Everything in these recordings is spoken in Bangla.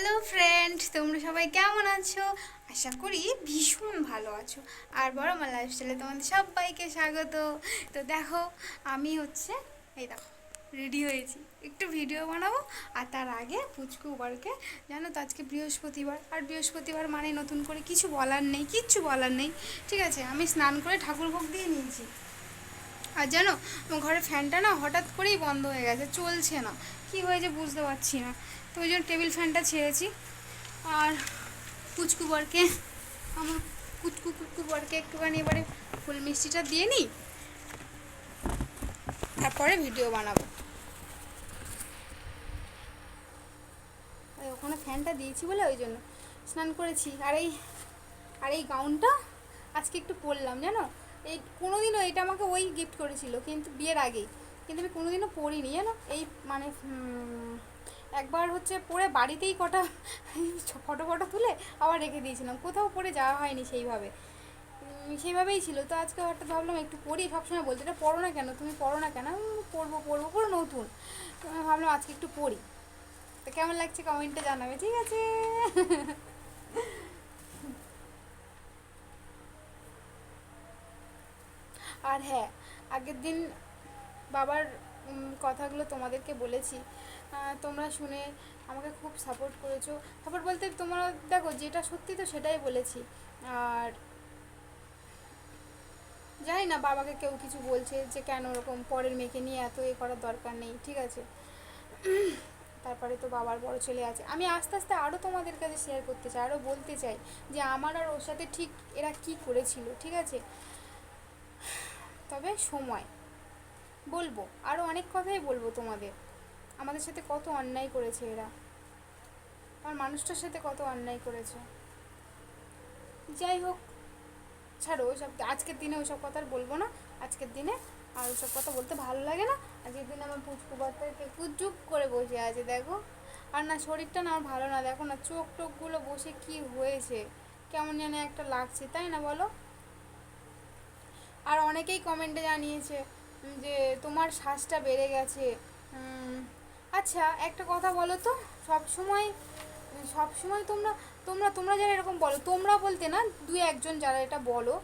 হ্যালো ফ্রেন্ড তোমরা সবাই কেমন আছো? আশা করি ভীষণ ভালো আছো। আর বড় আমার লাইফস্টাইলে তোমাদের সবাইকে স্বাগত। তো দেখো, আমি হচ্ছে, এই দেখো রেডি হয়েছি। একটু ভিডিও বানাবো, আর তার আগে পুচকু উবারকে জানো তো, আজকে বৃহস্পতিবার। আর বৃহস্পতিবার মানে নতুন করে কিছু বলার নেই, কিচ্ছু বলার নেই। ঠিক আছে, আমি স্নান করে ঠাকুর ভোগ দিয়ে নিয়েছি। আর জানো, ঘরে ফ্যানটা না হঠাৎ করেই বন্ধ হয়ে গেছে, চলছে না। কি হয়েছে বুঝতে পারছি না। তো ওই জন্য টেবিল ফ্যানটা ছেড়েছি। আর কুচকু বরকে, আমার কুচকু কুচকু বরকে একটুখানি এবারে ফুল মিষ্টিটা দিয়ে নিই। তারপরে ভিডিও বানাবো। ওখানে ফ্যানটা দিয়েছি বলে ওই জন্য। স্নান করেছি। আর এই আর এই গাউনটা আজকে একটু পরলাম, জানো? এই কোনোদিনও এটা আমাকে ওই গিফট করেছিল, কিন্তু বিয়ের আগেই। কিন্তু আমি কোনোদিনও পরিনি, জানো? এই মানে একবার হচ্ছে পরে বাড়িতেই কটা ফটো ফটো তুলে আবার রেখে দিয়েছিলাম। কোথাও পরে যাওয়া হয়নি সেইভাবে। সেইভাবেই ছিল। তো আজকে হঠাৎ ভাবলাম একটু পরি, সবসময় বলতে এটা পড়ো না কেন? তুমি পড়ো না কেন? পড়ব পড়ব পুরো নতুন। তো আমি ভাবলাম আজকে একটু পড়ি তো কেমন লাগছে কমেন্টে জানাবে, ঠিক আছে? আর হ্যাঁ আগের দিন বাবার কথাগুলো তোমাদেরকে বলেছি। তোমরা শুনে আমাকে খুব সাপোর্ট করেছ। সাপোর্ট বলতে তোমরা দেখো, যেটা সত্যি তো সেটাই বলেছি। আর জানি না বাবাকে কেউ কিছু বলছে যে কেন ওরকম পরের মেয়েকে নিয়ে এত এ করার দরকার নেই, ঠিক আছে? তারপরে তো বাবার বড় ছেলে আছে। আমি আস্তে আস্তে আরও তোমাদের কাছে শেয়ার করতে চাই আরও বলতে চাই যে আমার আর ওর সাথে ঠিক এরা কি করেছিল, ঠিক আছে? তবে সময়। বলব আরও অনেক কথাই বলব তোমাদের। আমাদের সাথে কত অন্যায় করেছে এরা। আমার মানুষটার সাথে কত অন্যায় করেছে। যাই হোক ছাড়ো, ওইসব আজকের দিনে ওইসব কথা আর বলব না। আজকের দিনে আর ওইসব কথা বলতে ভালো লাগে না। আজকের দিনে আমার পুচকু বাচ্চাকে কুচুপ করে বসে আছে, দেখো। আর না, শরীরটা না আমার ভালো না, দেখো না চোখ টোকগুলো বসে কি হয়েছে? কেমন যেন একটা লাগছে, তাই না বলো? আর অনেকেই কমেন্টে জানিয়েছে যে তোমার শ্বাসটা বেড়ে গেছে। আচ্ছা একটা কথা বলো তো, সব সময় সব সময় তোমরা তোমরা তোমরা যারা এরকম বলো, তোমরা বলতে না, দুই একজন যারা এটা বলো,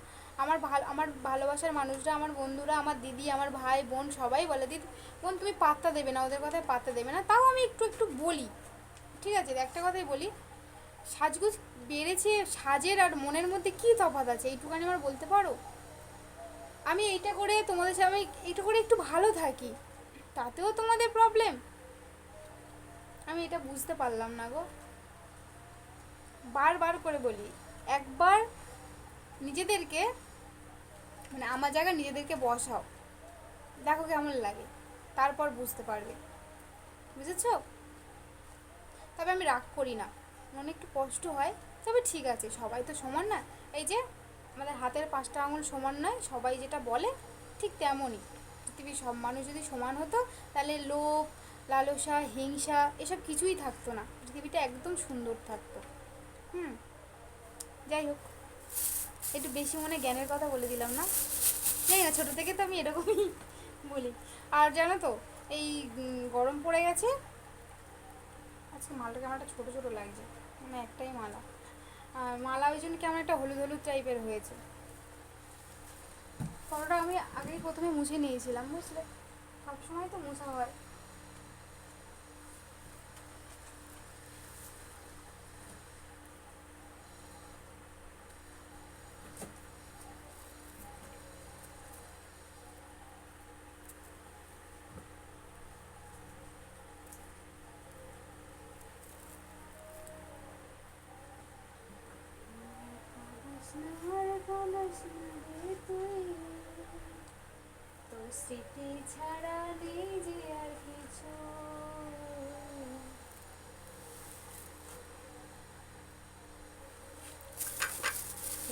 আমার ভালো, আমার ভালোবাসার মানুষরা, আমার বন্ধুরা, আমার দিদি, আমার ভাই, বোন, সবাই বলে, দিদি, বোন, তুমি পাত্তা দেবে না, ওদের কথায় পাত্তা দেবে না। তাও আমি একটু একটু বলি, ঠিক আছে? একটা কথাই বলি, সাজগুজ বেড়েছে, সাজের আর মনের মধ্যে কী তফাৎ আছে? এইটুখানি আমার বলতে পারো? আমি এইটা করে তোমাদের সাথে আমি এইটা করে একটু ভালো থাকি। তাতেও তোমাদের প্রবলেম আমি এটা বুঝতে পারলাম না গো। বারবার করে বলি, একবার নিজেদেরকে মানে আমার জায়গায় নিজেদেরকে বসাও। দেখো কেমন লাগে, তারপর বুঝতে পারবে। বুঝেছ? তবে আমি রাগ করি না। মনে একটু কষ্ট হয়, তবে ঠিক আছে, সবাই তো সমান না। এই যে আমাদের হাতের পাঁচটা আঙুল সমান নয়, সবাই যেটা বলে ঠিক তেমনই। পৃথিবীর সব মানুষ যদি সমান হতো, তাহলে লোভ, লালসা, হিংসা এসব কিছুই থাকতো না। পৃথিবীটা একদম সুন্দর থাকতো। হুম, যাই হোক। একটু বেশি মনে জ্ঞানের কথা বলে দিলাম না? জানি না, ছোটো থেকে তো আমি এরকমই বলি। আর জানো তো, এই গরম পড়ে গেছে। আজকে মালটা কেমন একটা ছোটো ছোটো লাগছে। মানে একটাই মালা। আর মালা ওই জন্য কেমন একটা হলুদ হলুদ টাইপের হয়েছে। ফটোটা আমি আগেই প্রথমে মুছে নিয়েছিলাম, বুঝলে? সবসময় তো মোছা হয়। স্মৃতি ছাড়া যে আর কিছু।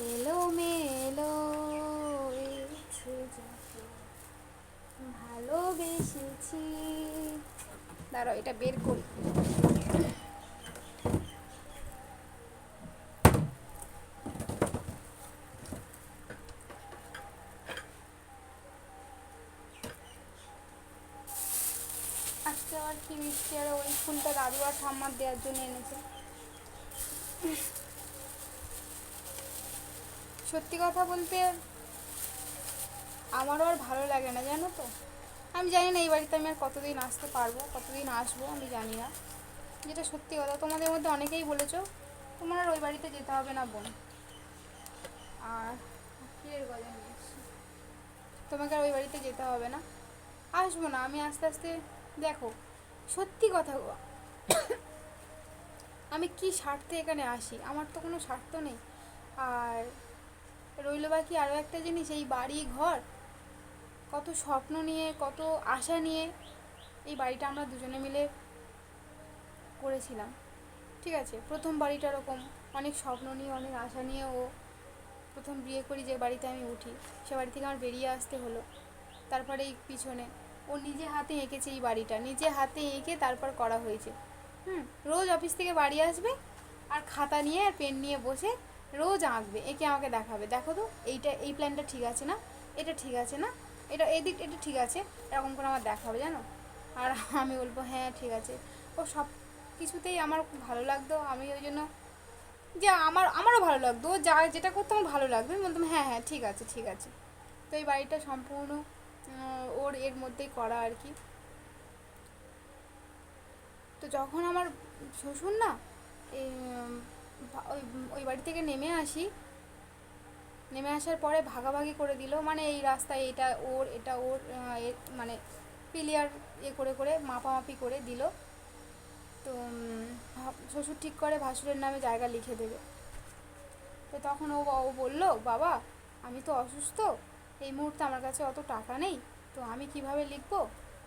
এলো মেলো ভালোবেসেছি। দাঁড়াও এটা বের করি আজকে আবার কি মিষ্টি আর ওই ফুলটা দাদু আর ঠাম্মার দেওয়ার জন্য এনেছে। সত্যি কথা বলতে আমারও আর ভালো লাগে না, জানো তো? আমি জানি না এই বাড়িতে আমি আর কতদিন আসতে পারব, কতদিন আসব, আমি জানি না। যেটা সত্যি কথা, তোমাদের মধ্যে অনেকেই বলেছ, তোমার আর ওই বাড়িতে যেতে হবে না বোন। আর তোমাকে আর ওই বাড়িতে যেতে হবে না। আসব না, আমি আস্তে আস্তে দেখো, সত্যি কথা। আমি কি স্বার্থে এখানে আসি? আমার তো কোনো স্বার্থ নেই। আর রইল বাকি আরও একটা জিনিস, এই বাড়ি ঘর। কত স্বপ্ন নিয়ে, কত আশা নিয়ে এই বাড়িটা আমরা দুজনে মিলে করেছিলাম। ঠিক আছে, প্রথম বাড়িটা এরকম। অনেক স্বপ্ন নিয়ে, অনেক আশা নিয়ে ও প্রথম বিয়ে করি যে বাড়িতে আমি উঠি। সে বাড়ি থেকে আমার বেরিয়ে আসতে হলো। তারপরে এই পিছনে। ও নিজে হাতে এঁকেছে এই বাড়িটা। নিজে হাতে এঁকে তারপর করা হয়েছে। হুম, রোজ অফিস থেকে বাড়ি আসবে আর খাতা নিয়ে আর পেন নিয়ে বসে রোজ আঁকবে, একে আমাকে দেখাবে। দেখো তো, এইটা, এই প্ল্যানটা ঠিক আছে না? এটা ঠিক আছে না? এটা এই দিক এটা ঠিক আছে, এরকম করে আমার দেখাবে, জানো? আর আমি বলব হ্যাঁ ঠিক আছে। ও সব কিছুতেই আমার খুব ভালো লাগতো। আমি ওই জন্য যে আমার, আমারও ভালো লাগতো। যা, যেটা করতো আমার ভালো লাগতো। আমি বলতাম হ্যাঁ হ্যাঁ ঠিক আছে ঠিক আছে। তো এই বাড়িটা সম্পূর্ণ ওর, এর মধ্যেই করা আর কি। তো যখন আমার শ্বশুর না ওই ওই বাড়ি থেকে নেমে আসি, নেমে আসার পরে ভাগাভাগি করে দিল মানে এই রাস্তায় এটা ওর এটা ওর মানে পিলিয়ার এ করে করে মাপামাপি করে দিল। তো শ্বশুর ঠিক করে ভাসুরের নামে জায়গা লিখে দেবে। তো তখন ও ও বলল, বাবা, আমি তো অসুস্থ, এই মুহূর্তে আমার কাছে অত টাকা নেই, তো আমি কীভাবে লিখব?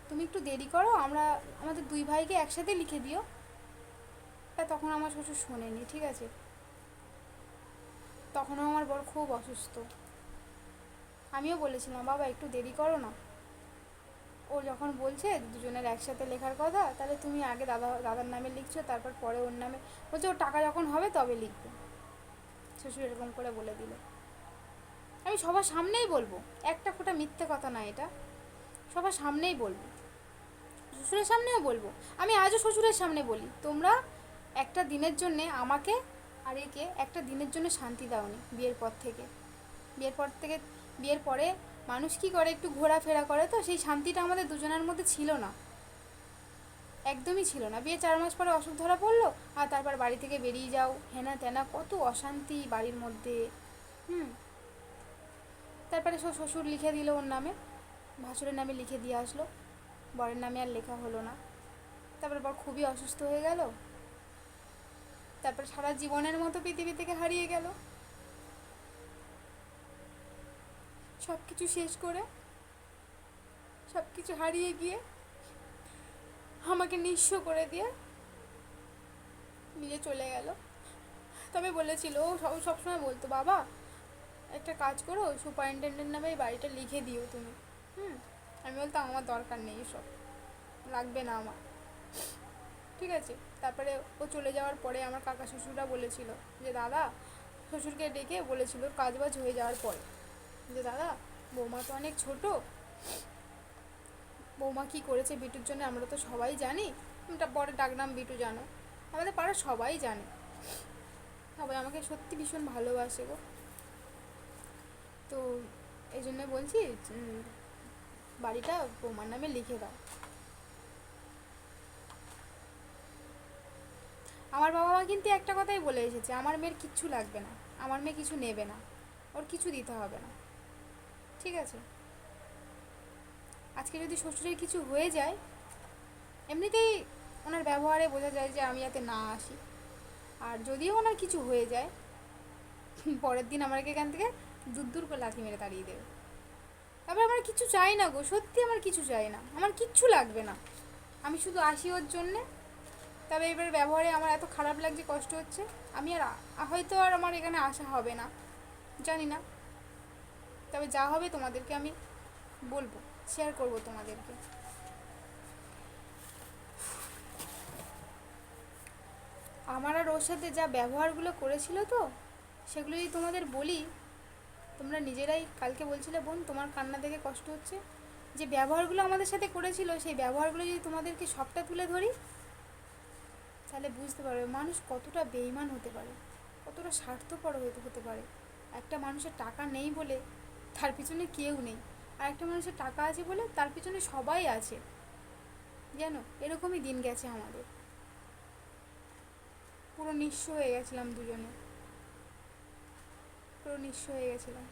তুমি একটু দেরি করো, আমরা আমাদের দুই ভাইকে একসাথে লিখে দিও। তা তখন আমার শ্বশুর শোনেনি, ঠিক আছে? তখনও আমার বর খুব অসুস্থ। আমিও বলেছিলাম, বাবা, একটু দেরি করো না। ও যখন বলছে, দুজনের একসাথে লেখার কথা, তাহলে তুমি আগে দাদা, দাদার নামে লিখছো, তারপর পরে ওর নামে। বলছে, ওর টাকা যখন হবে, তবে লিখবে। শ্বশুর এরকম করে বলে দিল। আমি সবার সামনেই বলব, একটা ফোঁটা মিথ্যে কথা না এটা। সবার সামনেই বলব। শ্বশুরের সামনেও বলব। আমি আজও শ্বশুরের সামনে বলি, তোমরা একটা দিনের জন্যে আমাকে আর একে একটা দিনের জন্য শান্তি দাওনি বিয়ের পর থেকে। বিয়ের পর থেকে, বিয়ের পরে মানুষ কি করে একটু ঘোরাফেরা করে তো, সেই শান্তিটা আমাদের দুজনের মধ্যে ছিল না। একদমই ছিল না। বিয়ে চার মাস পরে অসুখ ধরা পড়ল, আর তারপর বাড়ি থেকে বেরিয়ে যাও, হেনা তেনা, কত অশান্তি বাড়ির মধ্যে। হুম। তারপরে শ্বশুর লিখে দিল ওর নামে, ভাসুরের নামে লিখে দিয়ে আসলো। বরের নামে আর লেখা হলো না। তারপর বর খুবই অসুস্থ হয়ে গেল। তারপর সারা জীবনের মতো পৃথিবী থেকে হারিয়ে গেল। সব কিছু শেষ করে সব কিছু হারিয়ে গিয়ে আমাকে নিঃস্ব করে দিয়ে নিজে চলে গেল। তবে বলেছিল, ও সব সবসময় বলতো, বাবা, একটা কাজ করো, সুপারিনটেন্ডেন্ট নামে বাড়িটা লিখে দিও তুমি। হুম? আমি বলতাম, আমার দরকার নেই এসব। লাগবে না আমার। ঠিক আছে, তারপরে ও চলে যাওয়ার পরে আমার কাকা শ্বশুররা বলেছিল যে, দাদা, শ্বশুরকে ডেকে বলেছিল কাজবাজ হয়ে যাওয়ার পরে যে, দাদা, বৌমা তো অনেক ছোট। বৌমা কি করেছে বিটুর জন্য আমরা তো সবাই জানি। এটা পরে ডাকনাম বিটু জানো। আমাদের পাড়ার সবাই জানে। সবাই আমাকে সত্যি ভীষণ ভালোবাসে গো। তো এই জন্য বলছি বাড়িটা বৌমার নামে লিখে দাও। আমার বাবা মা কিন্তু একটা কথাই বলে এসেছে, আমার মেয়ের কিচ্ছু লাগবে না, আমার মেয়ে কিছু নেবে না, ওর কিছু দিতে হবে না। ঠিক আছে? আজকে যদি শ্বশুরের কিছু হয়ে যায়, এমনিতেই ওনার ব্যবহারে বোঝা যায় যে আমি যাতে না আসি। আর যদিও ওনার কিছু হয়ে যায়, পরের দিন আমাকে এখান থেকে দূর দূর করে লাথি মেরে তাড়িয়ে দেবে। তারপর আমার কিছু চাই না গো, সত্যি আমার কিছু চাই না। আমার কিচ্ছু লাগবে না। আমি শুধু আসি ওর জন্যে। তবে এবার ব্যবহারে আমার এত খারাপ লাগছে, কষ্ট হচ্ছে। আমি আর হয়তো আর আমার এখানে আসা হবে না। জানি না। তবে যা হবে তোমাদেরকে আমি বলব শেয়ার করব তোমাদেরকে। আমার আর ওর সাথে যা ব্যবহারগুলো করেছিল তো, সেগুলো যদি তোমাদের বলি তোমরা নিজেরাই কালকে বলছিলে, বোন, তোমার কান্না দেখে কষ্ট হচ্ছে। যে ব্যবহারগুলো আমাদের সাথে করেছিল, সেই ব্যবহারগুলো যদি তোমাদেরকে সবটা তুলে ধরি, তাহলে বুঝতে পারবে মানুষ কতটা বেইমান হতে পারে, কতটা স্বার্থপর হতে পারে। একটা মানুষের টাকা নেই বলে তার পিছনে কেউ নেই, আর একটা মানুষের টাকা আছে বলে তার পিছনে সবাই আছে। জানো, এরকমই দিন গেছে আমাদের। পুরো নিঃস্ব হয়ে গেছিলাম দুজনে। পুরো নিঃস্ব হয়ে গেছিলাম।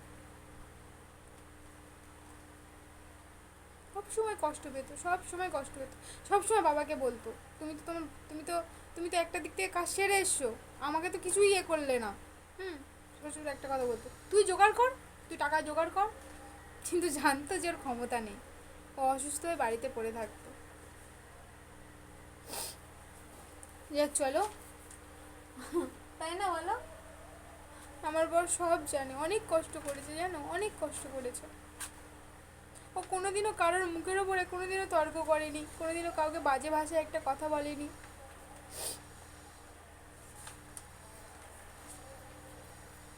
সব সময় কষ্ট পেত, সব সময় কষ্ট পেত। সব সময় বাবাকে বলতো, তুমি তো তোমার, তুমি তো তুমি তো একটা দিক থেকে কাজ সেরে এসছো, আমাকে তো কিছুই ইয়ে করলে না। হুম, শ্বশুর একটা কথা বলতো, তুই জোগাড় কর, তুই টাকা জোগাড় কর। কিন্তু জানতো যে ওর ক্ষমতা নেই, ও অসুস্থ হয়ে বাড়িতে পড়ে থাকতো। যাক, চলো। তাই না বলো? আমার বর সব জানে। অনেক কষ্ট করেছে, জানো? অনেক কষ্ট করেছে। ও কোনোদিনও কারোর মুখের ওপরে, কোনোদিনও তর্ক করেনি, কোনোদিনও কাউকে বাজে ভাষায় একটা কথা বলেনি।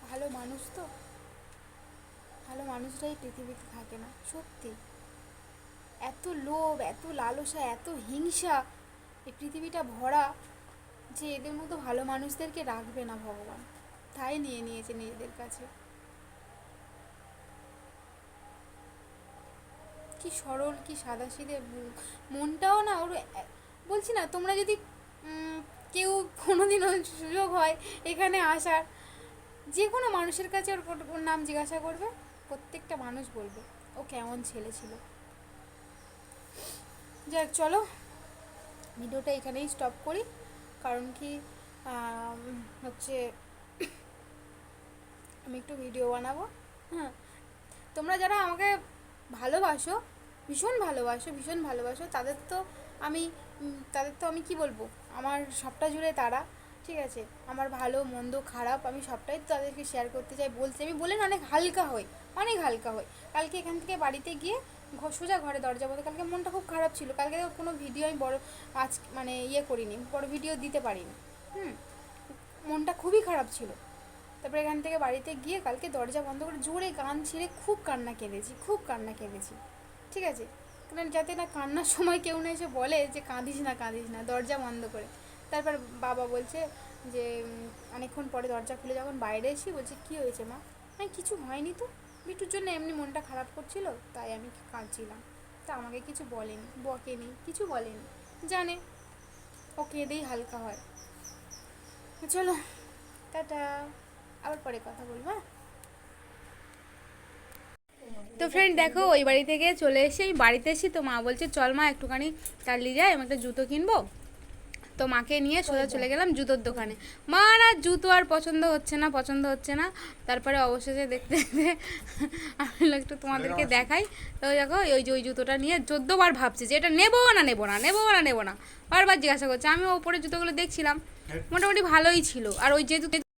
ভালো মানুষ তো। ভালো মানুষরাই পৃথিবীতে থাকে না, সত্যি। এত লোভ, এত লালসা, এত হিংসা, এই পৃথিবীটা ভরা যে এদের মতো ভালো মানুষদেরকে রাখবে না ভগবান। তাই নিয়ে নিয়েছে নিজেদের কাছে। কি সরল, কি সাদা সিধে মনটাও না ওর, বলছি না, তোমরা যদি কেউ কোনোদিনও সুযোগ হয় এখানে আসার যে কোনো মানুষের কাছে ওর ওর নাম জিজ্ঞাসা করবে, প্রত্যেকটা মানুষ বলবে, ও কেমন ছেলে ছিল। যাক, চলো, ভিডিওটা এখানেই স্টপ করি, কারণ কি হচ্ছে আমি একটু ভিডিও বানাবো? হ্যাঁ। তোমরা যারা আমাকে ভালোবাসো, ভীষণ ভালোবাসো ভীষণ ভালোবাসো, তাদের তো আমি তাদের তো আমি কি বলব? আমার সবটা জুড়ে তারা, ঠিক আছে? আমার ভালো, মন্দ, খারাপ, আমি সবটাই তো তাদেরকে শেয়ার করতে চাই, বলছি। আমি বলে না, অনেক হালকা হই, অনেক হালকা হই। কালকে এখান থেকে বাড়িতে গিয়ে সোজা ঘরে দরজা বন্ধ, কালকে মনটা খুব খারাপ ছিল। কালকে কোনো ভিডিও আমি বড় আজ মানে ইয়ে করিনি, বড় ভিডিও দিতে পারিনি। হুম। মনটা খুবই খারাপ ছিল। তারপরে এখান থেকে বাড়িতে গিয়ে কালকে দরজা বন্ধ করে জোরে গান ছেড়ে খুব কান্না কেঁদেছি, খুব কান্না কেঁদেছি। ঠিক আছে? কারণ যাতে না কান্নার সময় কেউ না এসে বলে যে কাঁদিস না কাঁদিস না, দরজা বন্ধ করে। তারপর বাবা বলছে যে, অনেকক্ষণ পরে দরজা খুলে যখন বাইরে এসি বলছে, কী হয়েছে মা? আমি কিছু হয়নি তো। বিটুর জন্য এমনি মনটা খারাপ করছিল, তাই আমি কাঁদছিলাম। তা আমাকে কিছু বলেনি, বকেনি, কিছু বলেনি। জানে, ও কেঁদেই হালকা হয়। চলো, টাটা। আবার পরে কথা বলব হ্যাঁ? তো ফ্রেন্ড দেখো ওই বাড়ি থেকে চলে এসে বাড়িতে এসি তো মা বলছে চল মা একটুখানি টালি যায় আমি একটা জুতো কিনবো। তো মাকে নিয়ে সোজা চলে গেলাম জুতোর দোকানে। মার আর জুতো আর পছন্দ হচ্ছে না পছন্দ হচ্ছে না। তারপরে অবশেষে দেখতে দেখতে আমি একটু তোমাদেরকে দেখাই। তো দেখো ওই যে ওই জুতোটা নিয়ে চোদ্দোবার ভাবছি যে এটা নেব না নেব না নেব না নেব না। বারবার জিজ্ঞাসা করছে। আমি ওপরে জুতোগুলো দেখছিলাম মোটামুটি ভালোই ছিল। আর ওই যে জুতো